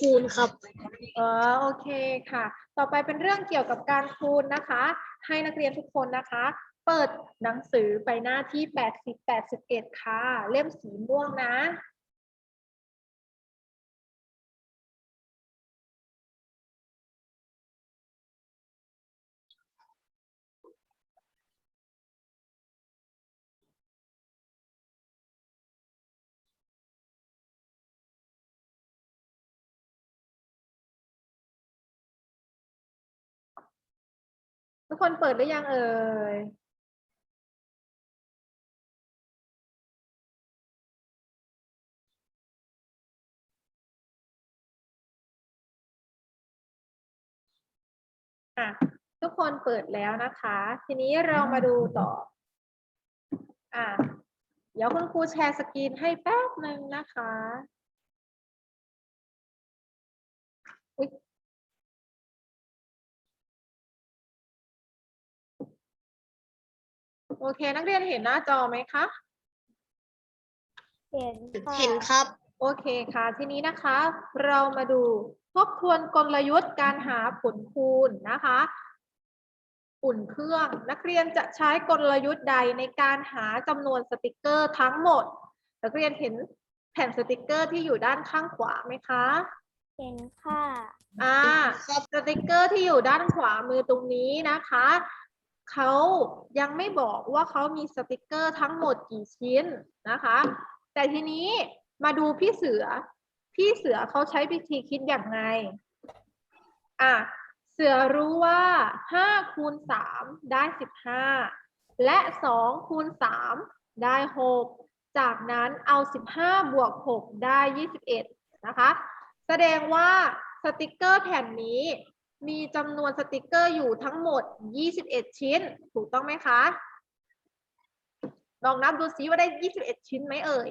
คูณครับ เออโอเคค่ะ ต่อไปเป็นเรื่องเกี่ยวกับการคูณนะคะ ให้นักเรียนทุกคนนะคะ เปิดหนังสือไปหน้าที่ 80 81 ค่ะ เล่มสีม่วงนะ ทุกคนเปิดหรือยังเอ่ยอะทุกคนเปิดแล้วนะคะ ทีนี้เรามาดูต่อ อะเดี๋ยวคุณครูแชร์สกรีนให้แป๊บหนึ่งนะคะ อุ๊ย โอเค นักเรียนเห็นหน้าจอไหมคะ เห็นเห็นครับ โอเคค่ะ ทีนี้นะคะ เรามาดูทบทวนกลยุทธ์การหาผลคูณนะคะอุ่นเครื่อง นักเรียนจะใช้กลยุทธ์ใดในการหาจำนวนสติกเกอร์ทั้งหมด นักเรียนเห็นแผ่นสติกเกอร์ที่อยู่ด้านข้างขวาไหมคะ เห็นค่ะ อ่าสติกเกอร์ที่อยู่ด้านขวามือตรงนี้นะคะ เขายังไม่บอกว่าเขามีสติกเกอร์ทั้งหมดกี่ชิ้นนะคะ แต่ทีนี้มาดูพี่เสือ พี่เสือเขาใช้วิธีคิดอย่างไง อะ เสือรู้ว่าห้าคูณสามได้สิบห้าและสองคูณสามได้หกจากนั้นเอาสิบห้าบวกหกได้ยี่สิบเอ็ดนะคะ แสดงว่าสติกเกอร์แผ่นนี้ มีจำนวนสติกเกอร์อยู่ทั้งหมด 21 ชิ้น ถูกต้องไหมคะ ลองนับดูซิว่าได้ 21 ชิ้นไหมเอ่ย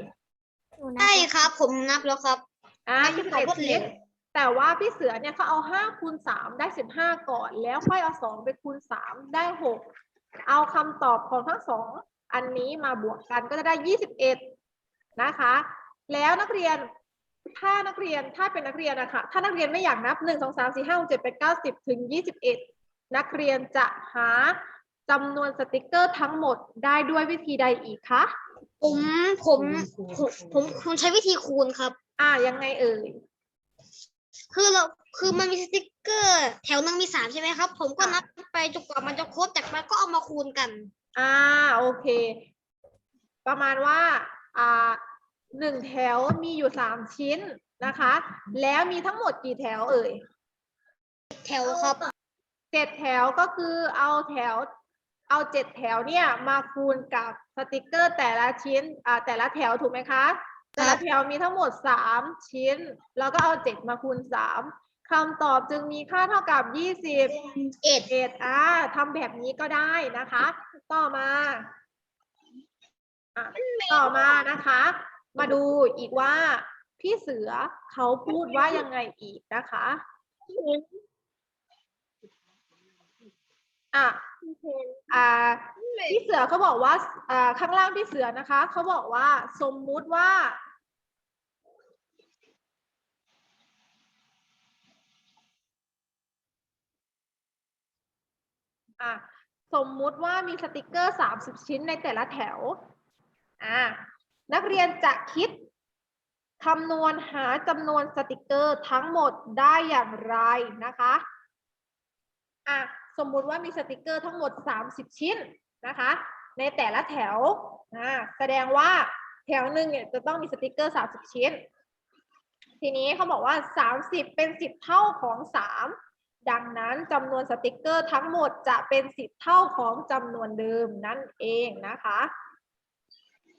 ใช่ครับ ผมนับแล้วครับ อ่านับแบบรวด21เร็ชิ้นวแต่ว่าพี่เสือเนี่ยเขาเอา 5 คูณ 3 ได้ 15 ก่อน แล้วค่อยเอา 2 ไปคูณ 3 ได้ 6 เอาคำตอบของทั้งสองอันนี้มาบวกกันก็จะได้ 21 นะคะ แล้วนักเรียน ถ้านักเรียนถ้าเป็นนักเรียนนะคะถ้านักเรียนไม่อยากนับ 1 2 3 4 5 6 7 8 9 10 ถึง 21 นักเรียนจะหาจำนวนสติกเกอร์ทั้งหมดได้ด้วยวิธีใดอีกคะผมผมผมผมผมใช้วิธีคูณครับ อ่ายังไงเอ่ยคือเราคือมันมีสติกเกอร์ แถวหนึงมีสามใช่ไหมครับ ผมก็นับไปจนกว่ามันจะครบจากนั้นก็เอามาคูณกัน อ่าโอเค ประมาณว่าอ่า หนึ่งแถวมีอยู่สามชิ้นนะคะ แล้วมีทั้งหมดกี่แถวเอ่ยแถวครับเจ็ดแถวก็คือเอาแถว เอาเจ็ดแถวเนี่ยมาคูณกับสติกเกอร์แต่ละชิ้นอ่าแต่ละแถวถูกไหมคะ แต่ละแถวมีทั้งหมดสามชิ้น แล้วก็เอาเจ็ดมาคูณสามคำตอบจึงมีค่าเท่ากับยี่สิบเอ็ดเอ็ดอ่าทำแบบนี้ก็ได้นะคะ ต่อมาอะต่อมานะคะ มาดูอีกว่าพี่เสือเขาพูดว่ายังไงอีกนะคะอะอ่าพี่เสือเขาบอกว่าอ่าข้างล่างพี่เสือนะคะเขาบอกว่าสมมุติว่า อะสมมุติว่ามีสติกเกอร์30ชิ้นในแต่ละแถว อะ นักเรียนจะคิดคำนวณหาจำนวนสติกเกอร์ทั้งหมดได้อย่างไรนะคะอะสมมุติว่ามีสติกเกอร์ทั้งหมด 30 ชิ้นนะคะ ในแต่ละแถวอ่าแสดงว่าแถวหนึ่งเนี่ยจะต้องมีสติกเกอร์ 30 ชิ้น ทีนี้เขาบอกว่า 30 เป็น 10 เท่าของ 3 ดังนั้นจำนวนสติกเกอร์ทั้งหมดจะเป็น 10 เท่าของจำนวนเดิมนั่นเองนะคะ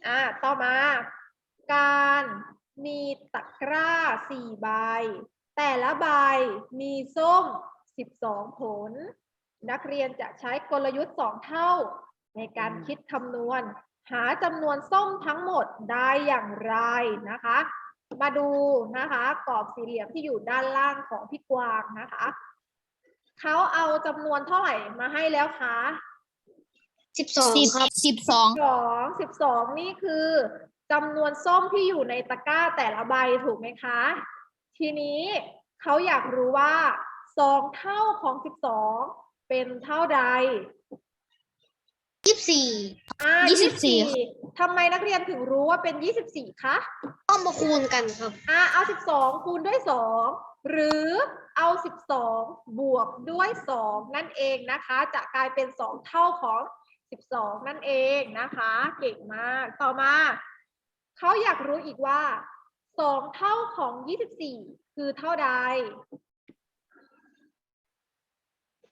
อ่าต่อมา การมีตะกร้า4ใบ แต่ละใบมีส้ม 12 ผล นักเรียนจะใช้กลยุทธ์ 2 เท่า ในการคิดคำนวณ หาจำนวนส้มทั้งหมดได้อย่างไรนะคะ มาดูนะคะกรอบสี่เหลี่ยมที่อยู่ด้านล่างของพี่กวางนะคะเขาเอาจำนวนเท่าไหร่มาให้แล้วคะ สิบสองสิบครับสิบสองสองสิบสองนี่คือจำนวนส้มที่อยู่ในตะกร้าแต่ละใบถูกไหมคะ ทีนี้เขาอยากรู้ว่าสองเท่าของสิบสองเป็นเท่าใดยี่สิบสี่อ่ายี่สิบสี่24ทำไมนักเรียนถึงรู้ว่าเป็นยี่สิบสี่คะต้องมาคูณกันครับอ่าเอาสิบสองคูณด้วยสองหรือเอาสิบสองบวกด้วยสองนั่นเองนะคะ จะกลายเป็นสองเท่าของ สิบสองนั่นเองนะคะ เก่งมาก ต่อมาเขาอยากรู้อีกว่าสองเท่าของยี่สิบสี่คือเท่าใด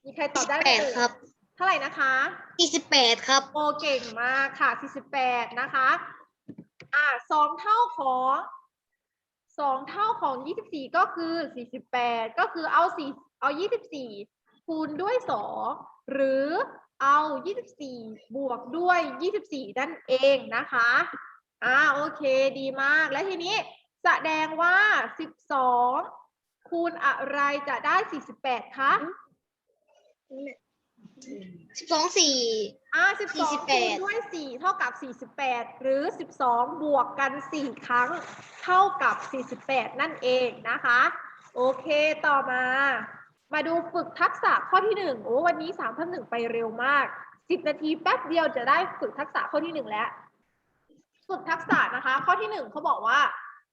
มีใครตอบได้ไหมแปดเอ่ยครับ เท่าไหร่นะคะยี่สิบแปดครับ โอเก่งมากค่ะ 48 นะคะ อ่าสองเท่าของสองเท่าของ 24 ก็คือ 48 ก็คือเอาสี่เอา 24 คูณด้วย 2 หรือ เอา 24 บวกด้วย 24 นั่นเองนะคะ อ่า โอเคดีมาก และทีนี้แสดงว่า 12 คูณอะไรจะได้ 48 คะสิบสองสี่อ่าสิบสองคูณ48ด้วยสี่เท่ากับสี่สิบแปดหรือสิบสองบวกกันสี่ครั้ง เท่ากับสี่สิบแปดนั่นเองนะคะ โอเคต่อมา มาดูฝึกทักษะข้อที่หนึ่งโอ้วันนี้สามทับหนึ่งไปเร็วมากสิบนาทีแป๊บเดียวจะได้ฝึกทักษะข้อที่หนึ่งแล้ว ฝึกทักษะนะคะ ข้อที่หนึ่งเขาบอกว่า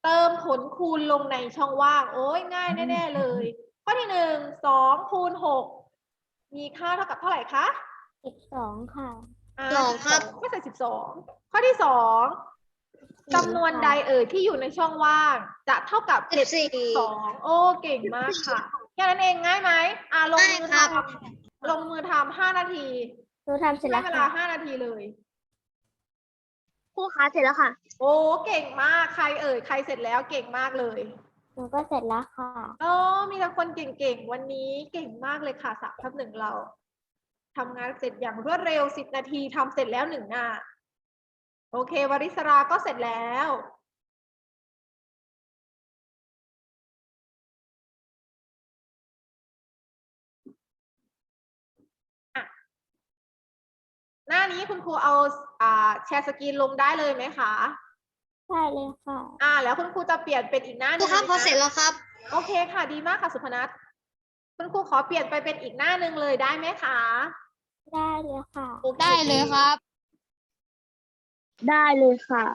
เติมผลคูณลงในช่องว่าง โอ้ยง่ายแน่ ๆ เลย ข้อที่หนึ่งสองคูณหกมีค่าเท่ากับเท่าไหร่คะสิบสองค่ะาสองครับก็ใส่สิบสองข้อที่สองจำนวนใดเอ่ยที่อยู่ในช่องว่าง จะเท่ากับสิเจ็ดบสี่สองโอ้เก่งมากค่ะ แค่นั้นเองง่ายไหมอ่าลงมือง่ายครัทบำลงมือทำห้านาทีหนูทำเสร็จใช้แล้วเวลาค่ะห้านาทีเลย ครูคะเสร็จแล้วค่ะโอ้เก่งมากใครเอ่ยใครเสร็จแล้วเก่งมากเลยหนูก็เสร็จแล้วค่ะอ๋อมีแต่คนเก่งๆวันนี้เก่งมากเลยค่ะสามทับหนึ่งเราทำงานเสร็จอย่างรวดเร็วสิบนาทีทำเสร็จแล้วหนึ่งหน้า โอเควริศราก็เสร็จแล้ว หน้านี้คุณครูเอาอ่าแชร์สกรีนลงได้เลยไหมคะใช่เลยค่ะ อ่า แล้วคุณครูจะเปลี่ยนเป็นอีกหน้าหคนึรูงครับลยพอนะเสร็จแล้วครับ โอเคค่ะดีมากค่ะสุพนัทคุณครูขอเปลี่ยนไปเป็นอีกหน้าหนึ่งเลยได้ไหมคะได้เลยค่ะโอคได้เลยครับ ได้เลยค่ะ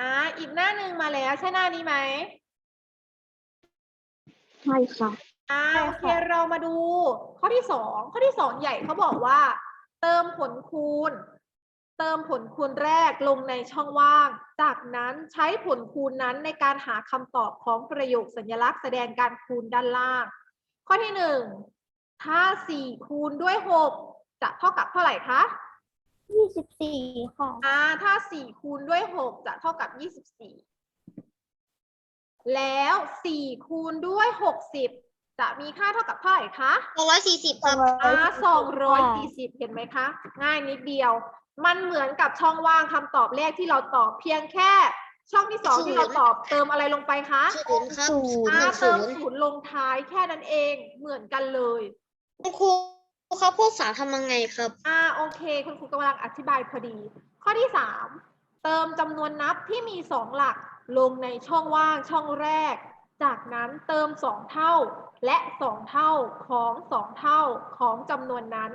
อ่า อีกหน้าหนึ่งมาแล้วใช่หน้านี้ไหมใช่ค่ะ อ่าใช่โอเคค่ะเรามาดูข้อที่สองข้อที่สองใหญ่เขาบอกว่า เติมผลคูณ เติมผลคูณแรกลงในช่องว่าง จากนั้นใช้ผลคูณนั้นในการหาคำตอบของประโยคสัญลักษณ์แสดงการคูณด้านล่าง ข้อที่หนึ่งถ้าสี่คูณด้วยหกจะเท่ากับเท่าไหร่คะยี่สิบสี่ค่ะอ่าถ้าสี่คูณด้วยหกจะเท่ากับยี่สิบสี่แล้วสี่คูณด้วยหกสิบ จะมีค่าเท่ากับเท่าไหร่คะสองร้อยสี่สิบครับอ่าสองร้อยสี่สิบเห็นไหมคะ ง่ายนิดเดียว มันเหมือนกับช่องว่างคำตอบแรกที่เราตอบเพียงแค่ ช่องที่สองที่เราตอบเติมอะไรลงไปคะศูนย์ครับศูนย์อ่าหนึ่งเติศูมนย์ศูนย์ลงท้ายแค่นั้นเองเหมือนกันเลยคุณครูครับพวกสามทำยังไงครับ อ่าโอเค คุณครูกำลังอธิบายพอดี ข้อที่สามเติมจำนวนนับที่มีสองหลักลงในช่องว่างช่องแรก จากนั้นเติมสองเท่า และสองเท่าของสองเท่าของจำนวนนั้น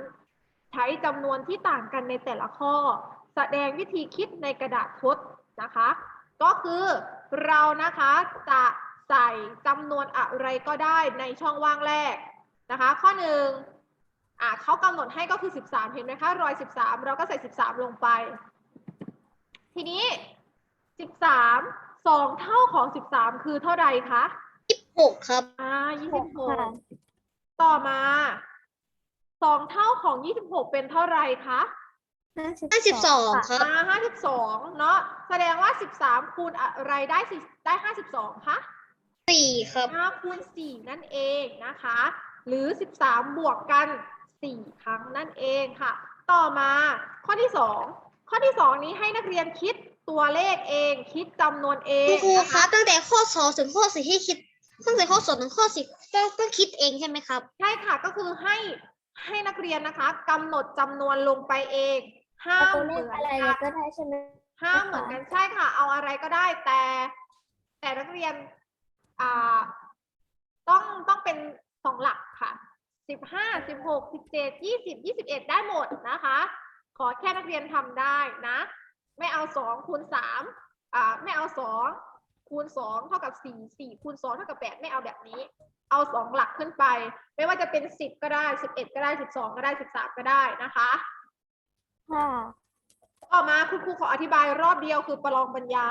ใช้จำนวนที่ต่างกันในแต่ละข้อ แสดงวิธีคิดในกระดาษทดนะคะ ก็คือเรานะคะจะใส่จำนวนอะไรก็ได้ในช่องว่างแรกนะคะ ข้อหนึ่งอะเขากำหนดให้ก็คือ 13 เห็นไหมคะรอย 13 เราก็ใส่ 13 ลงไป ทีนี้ 13 2 เท่าของ 13 คือเท่าใดคะ หกครับ อ่าหกค่ะ26ต่อมา2เท่าของ26เป็นเท่าไรคะห้าสิบห้าสิบสองครับอ่า52เนาะแสดงว่า13คูณอะไรได้สิได้52คะ สี่ครับ5คูณ4นั่นเองนะคะ หรือ13บวกกัน4ครั้งนั่นเองค่ะ ต่อมาข้อที่2ข้อที่2นี้ให้นักเรียนคิดตัวเลขเอง คิดจำนวนเอคุงณครูนะครัคะบตั้งแต่ข้อสองถึงข้อสี่ให้คิด ตั้งแต่ข้อสองถึงข้อสี่ต้องต้องคิดเองใช่ไหมครับ ใช่ค่ะก็คือให้ให้นักเรียนนะคะกำหนดจำนวนลงไปเองห้าเอามตัวเหเลมืขอนอะไรกันก็ได้ใช่ไหม ห้ามเหมือนกันใช่ค่ะ เอาอะไรก็ได้แต่ แต่นักเรียนอ่าต้องต้องเป็นสองหลักค่ะสิบห้าสิบหกสิบเจ็ดยี่สิบยี่สิบเอ็ดได้หมดนะคะ ขอแค่นักเรียนทำได้นะ ไม่เอาสองคูณสามอ่าไม่เอาสอง คูณสองเท่ากับสี่สี่คูณสองเท่ากับแปดไม่เอาแบบนี้ เอาสองหลักขึ้นไป ไม่ว่าจะเป็นสิบก็ได้สิบเอ็ดก็ได้สิบสองก็ได้สิบสามก็ได้นะคะค่ะต่อมาคุณครูขออธิบายรอบเดียวคือประลองปัญญา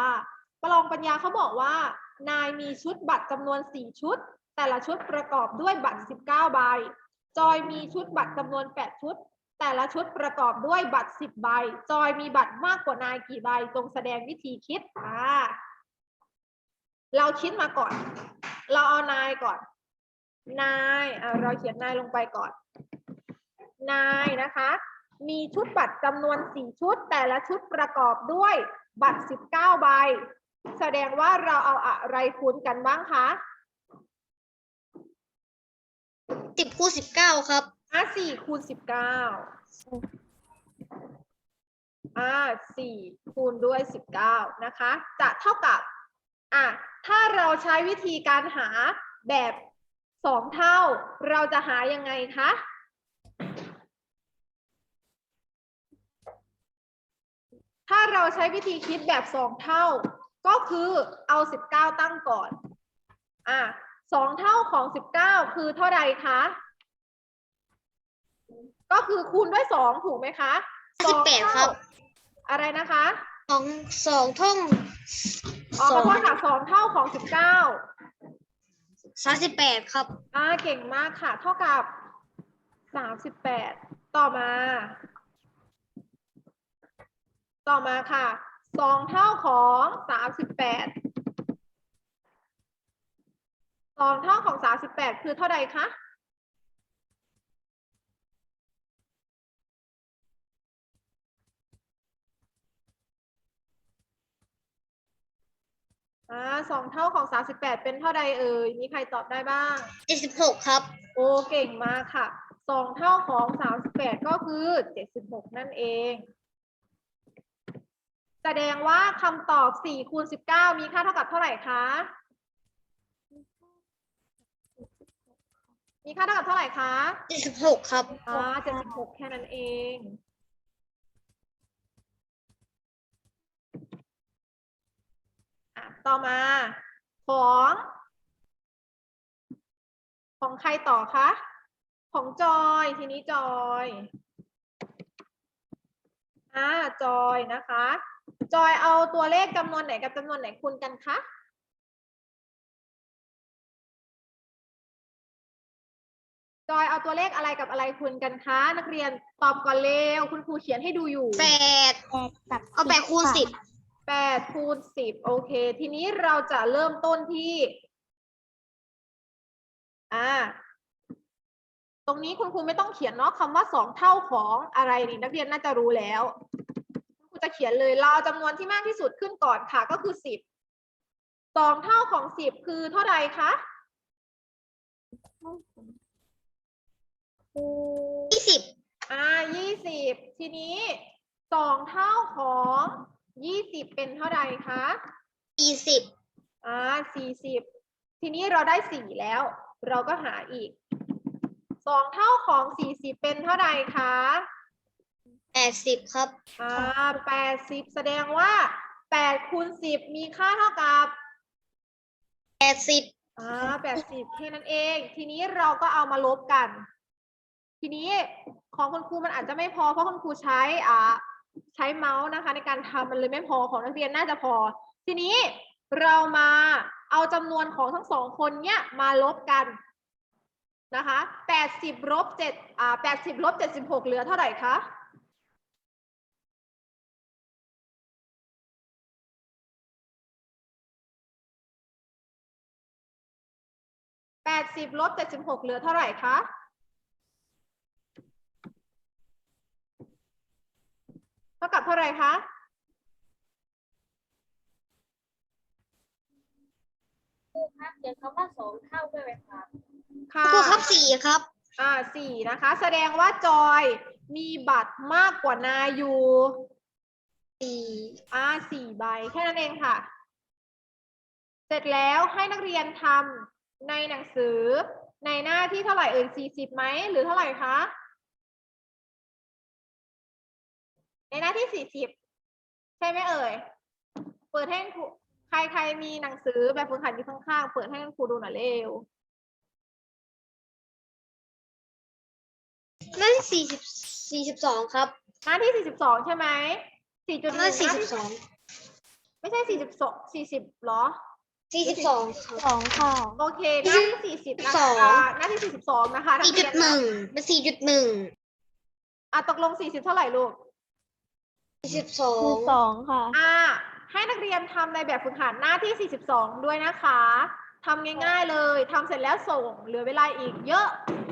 ประลองปัญญาเขาบอกว่า นายมีชุดบัตรจำนวน 4 ชุด แต่ละชุดประกอบด้วยบัตร 19 ใบ จอยมีชุดบัตรจำนวน 8 ชุด แต่ละชุดประกอบด้วยบัตร 10 ใบ จอยมีบัตรมากกว่านายกี่ใบจงแสดงวิธีคิด อ่า เราคิดมาก่อน เราเอานายก่อน นายอ่าเราเขียนนายลงไปก่อน นายนะคะ มีชุดบัตรจำนวน 4 ชุด แต่ละชุดประกอบด้วยบัตร 19 ใบ แสดงว่าเราเอาอะไรคูณกันบ้างคะสิบคูณสิบเก้าครับอะสี่คูณสิบเก้าอ่าสี่คูณด้วยสิบเก้านะคะ จะเท่ากับ อะถ้าเราใช้วิธีการหาแบบสองเท่า เราจะหายังไงคะถ้าเราใช้วิธีคิดแบบสองเท่า ก็คือเอาสิบเก้าตั้งก่อน อะสองเท่าของสิบเก้าคือเท่าใดคะ ก็คือคูณด้วยสองถูกไหมคะสอง18ครับเท่าอะไรนะคะสองสองท่อง อ๋อสขอองโทษค่ะสองเท่าของสิบเก้าสามสิบแปดครับ อ่าเก่งมากค่ะ เท่ากับสามสิบแปดต่อมา ต่อมาค่ะสองเท่าของสามสิบแปดสองเท่าของสามสิบแปดคือเท่าใดคะ อ่าสองเท่าของสามสิบแปดเป็นเท่าใดเอ่ย มีใครตอบได้บ้างเจ็ดสิบหกครับ โอ้เก่งมากค่ะสองเท่าของสามสิบแปดก็คือเจ็ดสิบหกนั่นเอง แสดงว่าคำตอบสี่คูณสิบเก้ามีค่าเท่ากับเท่าไหร่คะ มีค่าเท่ากับเท่าไหร่คะเจ็ดสิบหกครับ อ่าเจ็ดสิบหกแค่นั้นเอง อะ ต่อมาของ ของใครต่อคะ ของจอย ทีนี้จอยอ่าจอยนะคะ จอยเอาตัวเลขจำนวนไหนกับจำนวนไหนคูณกันคะจอยเอาตัวเลขอะไรกับอะไรคูณกันคะนักเรียนตอบก่อนเร็วคุณครูเขียนให้ดูอยู่แปดแปดกับเอาแปดคูณสิบ แปดคูณสิบโอเค ทีนี้เราจะเริ่มต้นที่ อ่า ตรงนี้คุณครูไม่ต้องเขียนเนาะคำว่าสองเท่าของอะไรนี่นักเรียนน่าจะรู้แล้ว คุณครูจะเขียนเลยเราเอาจำนวนที่มากที่สุดขึ้นก่อนค่ะ ก็คือสิบสองเท่าของสิบคือเท่าไหร่คะคือยี่สิบอ่ายี่สิบทีนี้สองเท่าของ ยี่สิบเป็นเท่าไหร่คะสี่สิบอ่าสี่สิบทีนี้เราได้สี่แล้ว เราก็หาอีกสองเท่าของสี่สิบเป็นเท่าไหร่คะแปดสิบครับอ่าแปดสิบแสดงว่าแปดคูณสิบมีค่าเท่ากับแปดสิบอ่าแปดสิบแค่นั้นเอง ทีนี้เราก็เอามาลบกัน ทีนี้ของคุณครูมันอาจจะไม่พอเพราะคุณครูใช้อ่า ใช้เมาส์นะคะ ในการทำมันเลยไม่พอของนักเรียนน่าจะพอ ทีนี้เรามาเอาจำนวนของทั้งสองคนเนี้ยมาลบกันนะคะแปดสิบลบเจ็ดอ่าแปดสิบลบเจ็ดสิบหกเหลือเท่าไหร่คะแปดสิบลบเจ็ดสิบหกเหลือเท่าไหร่คะ ท่ากับเท่าไหร่คะเขียนคำว่าสองเท่าด้วยไหมคะค่ะ ครูครับสี่ครับ อ่าสี่นะคะ แสดงว่าจอยมีบัตรมากกว่านายอยู่สี่อ่าสี่ใบ แค่นั้นเองค่ะแสร็จแล้วให้นักเรียนทำในหนังสือในหน้าที่เท่าไหร่เอ่ยสี่สิบไหม หรือเท่าไหร่คะ ในหน้าที่สี่สิบใช่ไหมเอ่ย เปิดให้ครูใครใครมีหนังสือแบบฝึกหัดอยู่ข้างๆ เปิดให้ครูดูหน่อยเร็ว หน้าที่สี่สิบสี่สิบสองครับหน้าที่สี่สิบสองใช่ไหมสี่จุดหหน้านึ่งสี่สิบสองไม่ใช่สี่สิบสองสี่สิบหรอ สี่สิบสองครับ สองค่ะ โอเค หน้าที่สี่สิบนะสคะองอ่าหน้าที่สี่สิบสองนะคะนักสี่เรีจุยดนหนึ่งเป็นสี่จุดหนึ่งอะตกลงสี่สิบเท่าไหร่ลูก สี่สิบสอคืองสองค่ะ อ่าให้นักเรียนทำในแบบฝึกหัดหน้าที่ 42 ด้วยนะคะทำง่ายๆเลยทำเสร็จแล้วส่งเหลือเวลาอีกเยอะ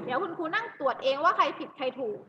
เดี๋ยวคุณครูนั่งตรวจเองว่าใครผิดใครถูก